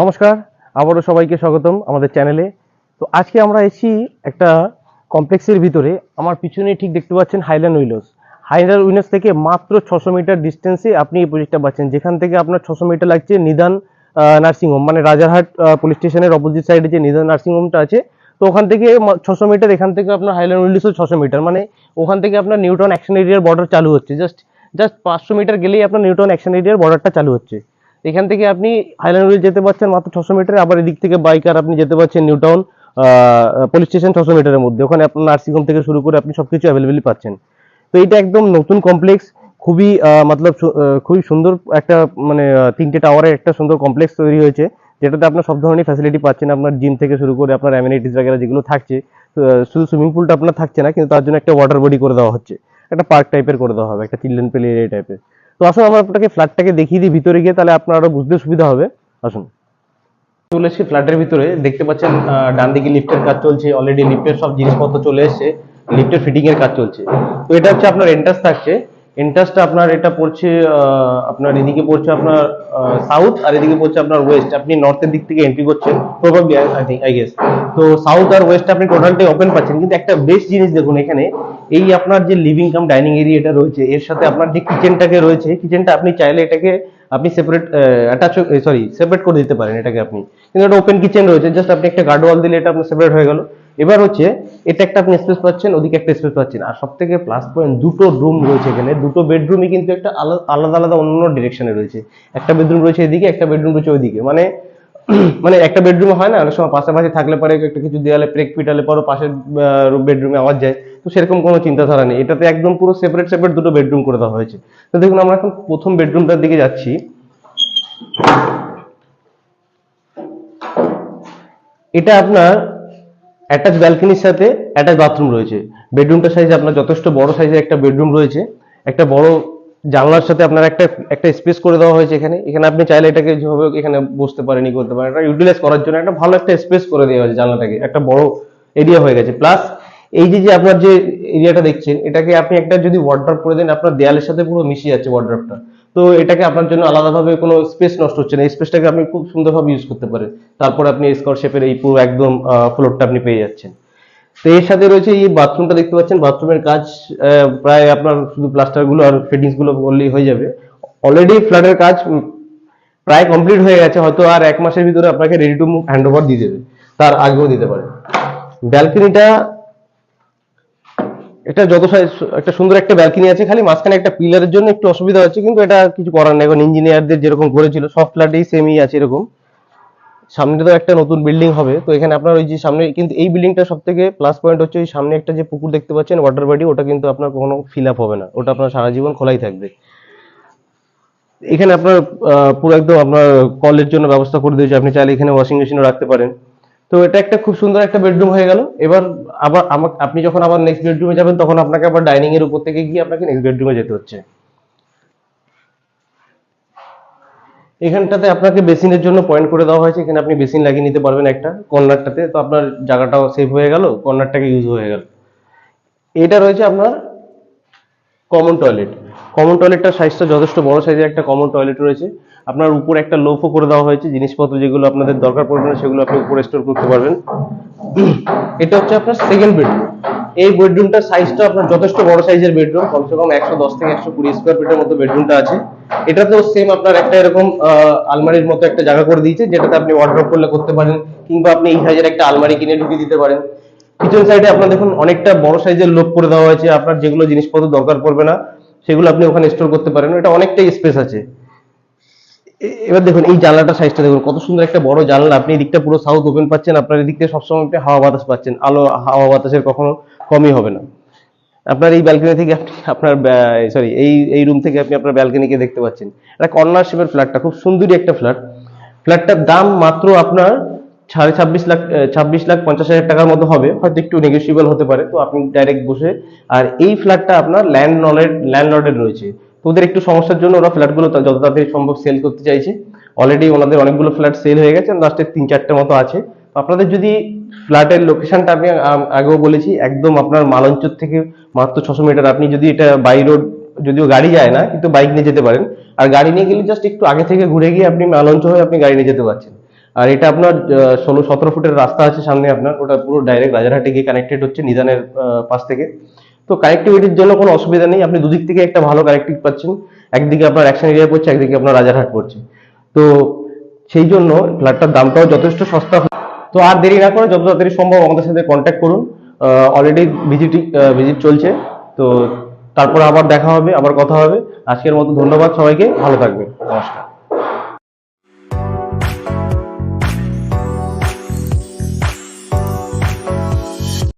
নমস্কার, আবারও সবাইকে স্বাগতম আমাদের চ্যানেলে। তো আজকে আমরা এসেছি একটা কমপ্লেক্সের ভিতরে। আমার পিছনে ঠিক দেখতে পাচ্ছেন হাইল্যান্ড উইলোস হাইল্যান্ড উইলোস থেকে মাত্র ছশো মিটার ডিস্টেন্সে আপনি এই প্রজেক্টটা পাচ্ছেন। যেখান থেকে আপনার ছশো মিটার লাগছে নিদান নার্সিংহোম। মানে রাজারহাট পুলিশ স্টেশনের অপোজিট সাইডে যে নিদান নার্সিংহোমটা আছে, তো ওখান থেকে ছশো মিটার, এখান থেকে আপনার হাইল্যান্ড উইলোসও ছশো মিটার। মানে ওখান থেকে আপনার নিউটন অ্যাকশন এরিয়ার বর্ডার চালু হচ্ছে। জাস্ট জাস্ট পাঁচশো মিটার গেলেই আপনার নিউটন অ্যাকশন এরিয়ার বর্ডারটা চালু হচ্ছে। এখান থেকে আপনি হাইল্যান্ড যেতে পারছেন মাত্র ছশো মিটার, আবার এদিক থেকে বাইকার আপনি যেতে পারছেন নিউটাউন পুলিশ স্টেশন ছশো মিটারের মধ্যে। ওখানে আপনার নার্সিংহোম থেকে শুরু করে আপনি সব কিছু অ্যাভেলেবেল পাচ্ছেন। তো এটা একদম নতুন কমপ্লেক্স খুবই মতলব খুবই সুন্দর একটা মানে তিনটে টাওয়ারের একটা সুন্দর কমপ্লেক্স তৈরি হয়েছে। যেটাতে আপনার সব ধরনের ফ্যাসিলিটি পাচ্ছেন। আপনার জিম থেকে শুরু করে আপনার অ্যামিনিটিস বাগেরা যেগুলো থাকছে শুধু সুইমিং পুলটা আপনার থাকছে না, কিন্তু তার জন্য একটা ওয়াটার বডি করে দেওয়া হচ্ছে। একটা পার্ক টাইপের করে দেওয়া হবে, একটা চিলড্রেন প্লে এরিয়া টাইপের তো আসুন, আমরা আপনাকে ফ্ল্যাটটাকে দেখিয়ে দিই, ভিতরে গিয়ে তাহলে আপনার আরও বুঝতে সুবিধা হবে। আসুন। চলে এসেছি ফ্ল্যাটের ভিতরে। দেখতে পাচ্ছেন ডান দিকে লিফটের কাজ চলছে অলরেডি লিফটের সব জিনিসপত্র চলে এসছে লিফটের ফিটিং এর কাজ চলছে। তো এটা হচ্ছে আপনার এন্ট্রান্স থাকছে। এন্ট্রান্সটা আপনার এটা পড়ছে আপনার এদিকে পড়ছে আপনার সাউথ আর এদিকে পড়ছে আপনার ওয়েস্ট আপনি নর্থের দিক থেকে এন্ট্রি করছেন probably I think I guess তো সাউথ আর ওয়েস্ট আপনি টোটালটাই ওপেন পাচ্ছেন, কিন্তু একটা বেস্ট জিনিস দেখুন এখানে, এই আপনার যে লিভিং কাম ডাইনিং এরিয়াটা রয়েছে, এর সাথে আপনার যে কিচেনটাকে রয়েছে কিচেনটা আপনি চাইলে এটাকে আপনি সেপারেট অ্যাটাচ সরি সেপারেট করে দিতে পারেন এটাকে আপনি। কিন্তু এটা ওপেন কিচেন রয়েছে জাস্ট আপনি একটা গার্ড ওয়াল দিলে এটা আপনার সেপারেট হয়ে গেল। এবার হচ্ছে, এটা একটা আপনি স্পেস পাচ্ছেন, ওদিকে একটা স্পেস পাচ্ছেন। আর সব থেকে প্লাস পয়েন্ট দুটো রুম রয়েছে এখানে। দুটো বেডরুমই কিন্তু একটা আলা- আলাদা আলাদা অন্য ডিরেকশনে রয়েছে। একটা বেডরুম রয়েছে এদিকে, একটা বেডরুম রয়েছে ওইদিকে। মানে মানে একটা বেডরুমে হয় না, অনেক সময় পাশাপাশি থাকলে পরে একটা কিছু দেওয়ালে প্রেক পিটালে পরে পাশের বেডরুমে আওয়াজ যায়। তো সেরকম কোনো চিন্তাধারা নেই। এটাতে একদম পুরো সেপারেট সেপারেট দুটো বেডরুম করে দেওয়া হয়েছে। তো দেখুন, আমরা এখন প্রথম বেডরুমটার দিকে যাচ্ছি। এটা আপনার অ্যাটাচ ব্যালকনির সাথে অ্যাটাচ বাথরুম রয়েছে। বেডরুমটার সাইজ আপনার যথেষ্ট বড় সাইজের একটা বেডরুম রয়েছে। একটা বড় জানলার সাথে আপনার একটা একটা স্পেস করে দেওয়া হয়েছে এখানে। এখানে আপনি চাইলে এটাকে যেভাবে এখানে বসতে পারেন করতে পারেন। এটা ইউটিলাইজ করার জন্য একটা ভালো একটা স্পেস করে দেওয়া হয়েছে জানলাটাকে। একটা বড় এরিয়া হয়ে গেছে। প্লাস এই যে যে আপনার যে এরিয়াটা দেখছেন, এটাকে আপনি একটা যদি ওয়ার্ড্রপ করে দেন, আপনার দেয়ালের সাথে পুরো মিশে যাচ্ছে ওয়ার্ড্রপটা তো এটাকে আপনার জন্য আলাদাভাবে কোনো স্পেস নষ্ট হচ্ছে না। এই স্পেসটাকে আপনি খুব সুন্দরভাবে ইউজ করতে পারেন। তারপরে আপনি স্কোয়ার শেপের এই পুরো একদম ফ্লোরটা আপনি পেয়ে যাচ্ছেন। তো এর সাথে রয়েছে এই বাথরুমটা দেখতে পাচ্ছেন। বাথরুমের কাজ প্রায় আপনার শুধু প্লাস্টারগুলো আর ফিটিংসগুলো করলেই হয়ে যাবে। অলরেডি ফ্ল্যাটের কাজ প্রায় কমপ্লিট হয়ে গেছে। হয়তো আর এক মাসের ভিতরে আপনাকে ready to move hand over দিয়ে দেবে। তার আগেও দিতে পারে। ব্যালকনিটা এটা যত একটা সুন্দর একটা ব্যালকনি আছে, খালি মাঝখানে একটা পিলারের জন্য একটু অসুবিধা হচ্ছে, কিন্তু এটা কিছু করার নেই। এখন ইঞ্জিনিয়ারদের যেরকম করেছিল, সব ফ্ল্যাটেই সেমই আছে এরকম। সামনে তো একটা নতুন বিল্ডিং হবে, তো এখানে আপনার ওই যে সামনে, কিন্তু এই বিল্ডিংটা সব থেকে প্লাস পয়েন্ট হচ্ছে, ওই সামনে একটা যে পুকুর দেখতে পাচ্ছেন ওয়াটার বডি ওটা কিন্তু আপনার কখনো ফিল আপ হবে না। ওটা আপনার সারা জীবন খোলাই থাকবে। এখানে আপনার পুরো একদম আপনার কলের জন্য ব্যবস্থা করে দিয়েছে। আপনি চাইলে এখানে ওয়াশিং মেশিনও রাখতে পারেন। তো এটা একটা খুব সুন্দর একটা বেডরুম হয়ে গেল। এবার আবার আপনি যখন আবার নেক্সট বেডরুমে যাবেন, তখন আপনাকে আবার ডাইনিং এর উপর থেকে গিয়ে আপনাকে নেক্সট বেডরুমে যেতে হচ্ছে। এখানটাতে আপনাকে বেসিনের জন্য পয়েন্ট করে দেওয়া হয়েছে। এখানে আপনি বেসিন লাগিয়ে নিতে পারবেন একটা কর্নারটাতে। তো আপনার জায়গাটাও সেভ হয়ে গেল, কর্নারটাকে ইউজ হয়ে গেল। এটা রয়েছে আপনার কমন টয়লেট কমন টয়লেটটার সাইজটা যথেষ্ট বড় সাইজের একটা কমন টয়লেট রয়েছে। আপনার উপরে একটা লোফও করে দেওয়া হয়েছে, জিনিসপত্র যেগুলো আপনাদের দরকার পড়বে না, সেগুলো আপনি উপরে স্টোর করতে পারবেন। এটা হচ্ছে আপনার সেকেন্ড বেডরুম এই বেডরুমটার সাইজটা আপনার যথেষ্ট বড় সাইজের বেডরুম কমসে কম একশো দশ থেকে একশো কুড়ি স্কোয়ার ফিটের মতো বেডরুমটা আছে। এটাতেও সেম আপনার একটা এরকম আলমারির মতো একটা জায়গা করে দিয়েছে, যেটাতে আপনি ওয়ার্ড্রপ করলে করতে পারেন, কিংবা আপনি এই সাইজের একটা আলমারি কিনে ঢুকিয়ে দিতে পারেন। কিচেন সাইডে আপনার দেখুন, অনেকটা বড় সাইজের লোক করে দেওয়া হয়েছে, আপনার যেগুলো জিনিসপত্র দরকার পড়বে না, সেগুলো আপনি ওখানে স্টোর করতে পারেন। এটা অনেকটাই স্পেস আছে। এবার দেখুন, এই জানলাটা সাইজটা দেখুন, কত সুন্দর একটা বড় জানলা। আপনি এদিকটা পুরো সাউথ ওপেন পাচ্ছেন, আপনার এদিক থেকে সবসময় আপনি হাওয়া বাতাস পাচ্ছেন। আলো, হাওয়া বাতাসের কখনো কমই হবে না। আপনার এই ব্যালকনি থেকে আপনি আপনার সরি এই এই রুম থেকে আপনি আপনার ব্যালকনিকে দেখতে পাচ্ছেন। এটা কর্নার শেপের ফ্ল্যাটটা খুব সুন্দরই একটা ফ্ল্যাট ফ্ল্যাটটার দাম মাত্র আপনার সাড়ে ছাব্বিশ লাখ ছাব্বিশ লাখ পঞ্চাশ হাজার টাকার মতো হবে। হয়তো একটু নেগোসিয়েবল হতে পারে, তো আপনি ডাইরেক্ট বসে, আর এই ফ্ল্যাটটা আপনার ল্যান্ড নলের ল্যান্ড লর্ডের রয়েছে। ওদের একটু সমস্যার জন্য ওরা ফ্ল্যাটগুলো যত তাড়াতাড়ি সম্ভব সেল করতে চাইছে। অলরেডি ওনাদের অনেকগুলো ফ্ল্যাট সেল হয়ে গেছে লাস্টে তিন চারটে মতো আছে। আপনাদের যদি ফ্ল্যাটের লোকেশনটা আমি আগেও বলেছি, একদম আপনার মালঞ্চর থেকে মাত্র ছশো মিটার আপনি যদি এটা বাই রোড যদিও গাড়ি যায় না, কিন্তু বাইক নিয়ে যেতে পারেন। আর গাড়ি নিয়ে গেলে জাস্ট একটু আগে থেকে ঘুরে গিয়ে আপনি মালঞ্চ হয়ে আপনি গাড়ি নিয়ে যেতে পারছেন। আর এটা আপনার ষোলো সতেরো ফুটের রাস্তা আছে সামনে আপনার। ওটা পুরো ডাইরেক্ট রাজারহাটে গিয়ে কানেক্টেড হচ্ছে নিদানের পাশ থেকে। তো কানেক্টিভিটির জন্য কোনো অসুবিধা নেই। আপনি দুদিক থেকে একটা ভালো কানেক্টিভ পাচ্ছেন। একদিকে আপনার অ্যাকশন এরিয়া পড়ছে, একদিকে আপনার রাজারহাট পড়ছে। তো সেই জন্য ফ্ল্যাটটার দামটাও যথেষ্ট সস্তা। তো আর দেরি না করে যত তাড়াতাড়ি সম্ভব আমাদের সাথে কন্ট্যাক্ট করুন। অলরেডি ভিজিট ভিজিট চলছে। তো তারপরে আবার দেখা হবে, আবার কথা হবে। আজকের মতো ধন্যবাদ সবাইকে। ভালো থাকবেন। নমস্কার।